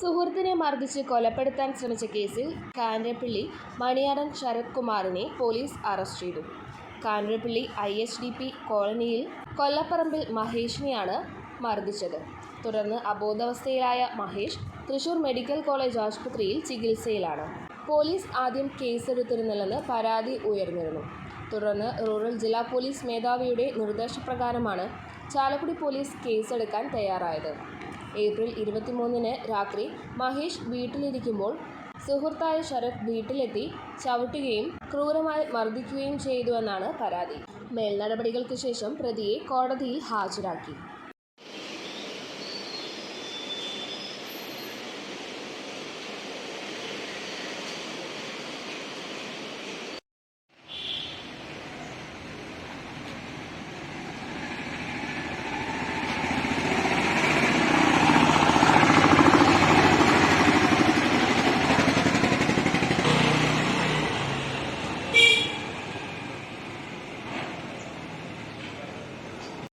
സുഹൃത്തിനെ മർദ്ദിച്ച് കൊലപ്പെടുത്താൻ ശ്രമിച്ച കേസിൽ കാഞ്ഞിരപ്പള്ളി മണിയാടൻ ശരത് കുമാറിനെ പോലീസ് അറസ്റ്റ് ചെയ്തു. Kanjirappally I H D P കോളനിയിൽ കൊല്ലപ്പറമ്പിൽ മഹേഷിനെയാണ് മർദ്ദിച്ചത്. തുടർന്ന് അബോധാവസ്ഥയിലായ മഹേഷ് തൃശൂർ മെഡിക്കൽ കോളേജ് ആശുപത്രിയിൽ ചികിത്സയിലാണ്. പോലീസ് ആദ്യം കേസെടുത്തിരുന്നില്ലെന്ന് പരാതി ഉയർന്നിരുന്നു. തുടർന്ന് റൂറൽ ജില്ലാ പോലീസ് മേധാവിയുടെ നിർദ്ദേശപ്രകാരമാണ് ചാലക്കുടി പോലീസ് കേസെടുക്കാൻ തയ്യാറായത്. ഏപ്രിൽ ഇരുപത്തിമൂന്നിന് രാത്രി മഹേഷ് വീട്ടിലിരിക്കുമ്പോൾ സുഹൃത്തായ ശരത് വീട്ടിലെത്തി ചവിട്ടുകയും ക്രൂരമായി മർദ്ദിക്കുകയും ചെയ്തുവെന്നാണ് പരാതി. മേൽനടപടികൾക്ക് ശേഷം പ്രതിയെ കോടതിയിൽ ഹാജരാക്കി.